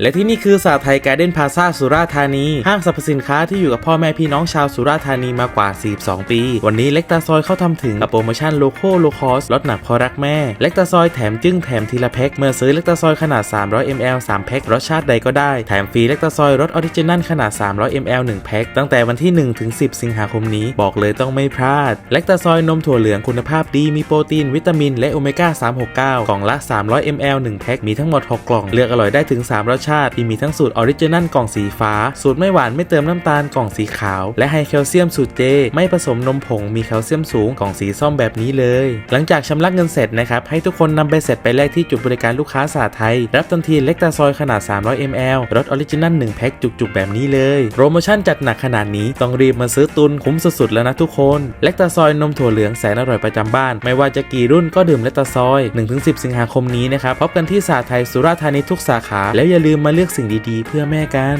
และที่นี่คือสาไทยการ์เด้นพาซาสุราธานี ห้างสรรพสินค้าที่อยู่กับพ่อแม่พี่น้องชาวสุราธานีมากว่า 42 ปี วันนี้เล็กตาซอยเข้าทำถึงกับโปรโมชั่นโลโก้โลคอสลดหนักพอรักแม่ เล็กตาซอยแถมจึ้งแถมทีละแพ็คเมื่อซื้อเล็กตาซอยขนาด 300 ml 3แพ็ครสชาติใดก็ได้ แถมฟรีเล็กตาซอยรสออริจินัลขนาด 300 ml 1แพ็คตั้งแต่วันที่ 1 ถึง 10 สิงหาคมนี้บอกเลยต้องไม่พลาด เล็กตาซอยนมถั่วเหลืองคุณภาพดีมีโปรตีนวิตามินและโอเมก้า369 กล่องละ 300 ml 1แพ็คมีทั้งหมด 6 กล่องเลือกอร่อยได้ถึง3รสชาติที่มีทั้งสูตรออริจินัลกล่องสีฟ้า สูตรไม่หวานไม่เติมน้ำตาลกล่องสีขาว และไฮแคลเซียมสูตรเจไม่ผสมนมผงมีแคลเซียมสูงกล่องสีส้มแบบนี้เลย หลังจากชำระเงินเสร็จนะครับให้ทุกคนนำใบเสร็จไปแลกที่จุดบริการลูกค้าสาไทย รับทันทีเล็กตาซอยขนาด 300 ml รสออริจินัล1แพ็คจุกๆ แบบนี้เลย โปรโมชั่นจัดหนักขนาดนี้ต้องรีบมาซื้อตุนคุ้มสุดๆแล้วนะทุกคนเล็กตาซอยนมถั่วเหลืองแสนอร่อยประจำบ้าน ไม่ว่าจะกี่รุ่นก็ดื่มเล็กตาซอย 1-10 สิงหาคมนี้นะครับพบกันที่สาไทยสุราษฎร์ธานีทุกสาขาแล้วอย่าลืมมาเลือกสิ่งดีๆ เพื่อแม่กัน